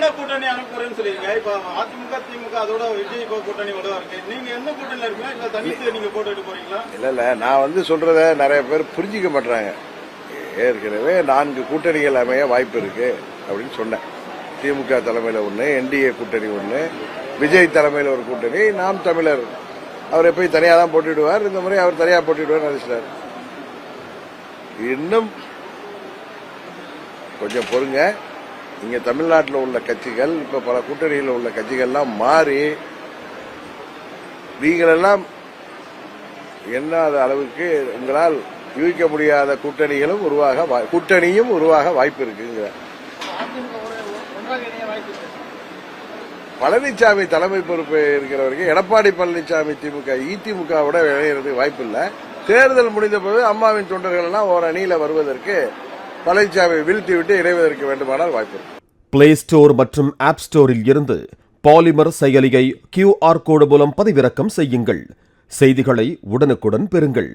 விஜயோட கூட்டணி அனுப்புறேன்னு சொல்லிருங்க இப்ப அதிமுக திமுக அதோட விஜய் கூட்டணி விட இருக்கு. நீங்க எந்த கூட்டணியில இருக்கீங்களா இல்ல தனித்து நீங்க போட்டுட்டு போறீங்களா? இல்ல இல்ல. நான் வந்து சொல்றத நிறைய பேர் புரிஞ்சிக்க மாட்டாங்க ஏற்கனவே நான்கு கூட்டணிகள் அமைய வாய்ப்பு இருக்கு அப்படின்னு சொன்னேன். திமுக தலைமையில ஒண்ணு என்டிஏ கூட்டணி ஒண்ணு விஜய் தலைமையில ஒரு கூட்டணி நாம் தமிழர். அவர் போய் தனியா தான் போட்டிடுவார்? இந்த முறை அவர் தனியா போட்டிடுவார் நினைச்சிட்டார். இன்னும் கொஞ்சம் பொறுங்க. இங்க தமிழ்நாட்டில் உள்ள கட்சிகள் இப்ப பல கூட்டணியில் உள்ள கட்சிகள்லாம் மாறி நீங்களெல்லாம் எண்ணாத அளவுக்கு உங்களால் யூகிக்க முடியாத கூட்டணிகளும் உருவாக கூட்டணியும் உருவாக வாய்ப்பு இருக்குங்கிற. பழனிசாமி தலைமை பொறுப்பு இருக்கிற வரைக்கும் எடப்பாடி பழனிசாமி திமுக இதிமுகவோட இணையறதுக்கு வாய்ப்பு இல்லை. தேர்தல் முடிந்த போது அம்மாவின் தொண்டர்கள் எல்லாம் ஒரு அணியில வருவதற்கு பழனிசாமி வீழ்த்தி விட்டு இணைவதற்கு வேண்டுமானால் வாய்ப்பு பிளே ஸ்டோர் மற்றும் ஆப் ஸ்டோரில் இருந்து பாலிமர் செயலியை கியூஆர் கோடு மூலம் பதிவிறக்கம் செய்யுங்கள். செய்திகளை உடனுக்குடன் பெறுங்கள்.